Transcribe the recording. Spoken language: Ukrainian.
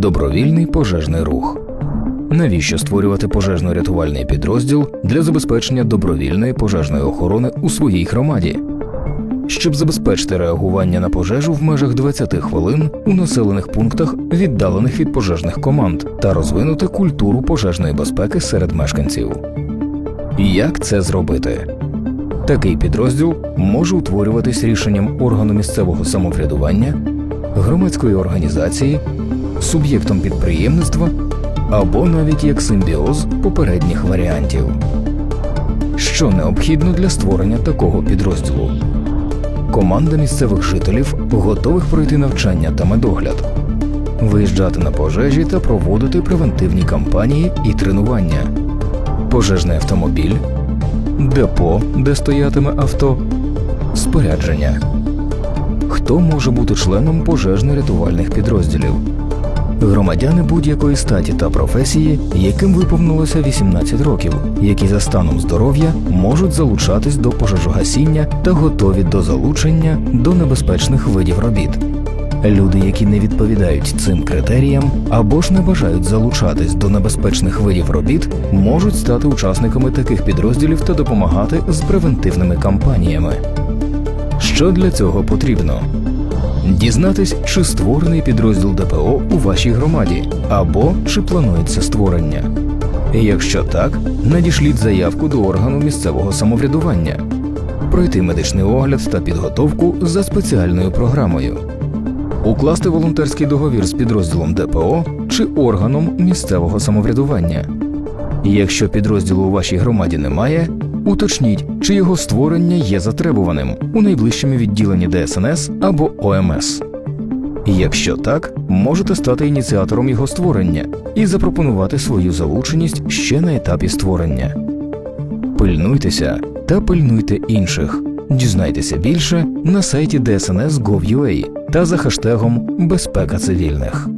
Добровільний пожежний рух. Навіщо створювати пожежно-рятувальний підрозділ для забезпечення добровільної пожежної охорони у своїй громаді? Щоб забезпечити реагування на пожежу в межах 20 хвилин у населених пунктах, віддалених від пожежних команд, та розвинути культуру пожежної безпеки серед мешканців. Як це зробити? Такий підрозділ може утворюватись рішенням органу місцевого самоврядування, громадської організації, суб'єктом підприємництва або навіть як симбіоз попередніх варіантів. Що необхідно для створення такого підрозділу? Команда місцевих жителів готових пройти навчання та медогляд, виїжджати на пожежі та проводити превентивні кампанії і тренування, пожежний автомобіль, депо, де стоятиме авто, спорядження. Хто може бути членом пожежно-рятувальних підрозділів? Громадяни будь-якої статі та професії, яким виповнилося 18 років, які за станом здоров'я можуть залучатись до пожежогасіння та готові до залучення до небезпечних видів робіт. Люди, які не відповідають цим критеріям або ж не бажають залучатись до небезпечних видів робіт, можуть стати учасниками таких підрозділів та допомагати з превентивними кампаніями. Що для цього потрібно? Дізнатись, чи створений підрозділ ДПО у вашій громаді, або чи планується створення. Якщо так, надішліть заявку до органу місцевого самоврядування, пройти медичний огляд та підготовку за спеціальною програмою, укласти волонтерський договір з підрозділом ДПО чи органом місцевого самоврядування. Якщо підрозділу у вашій громаді немає, уточніть, чи його створення є затребуваним у найближчому відділенні ДСНС або ОМС. Якщо так, можете стати ініціатором його створення і запропонувати свою залученість ще на етапі створення. Пильнуйтеся та пильнуйте інших. Дізнайтеся більше на сайті DSNS.gov.ua та за хештегом Безпека цивільних.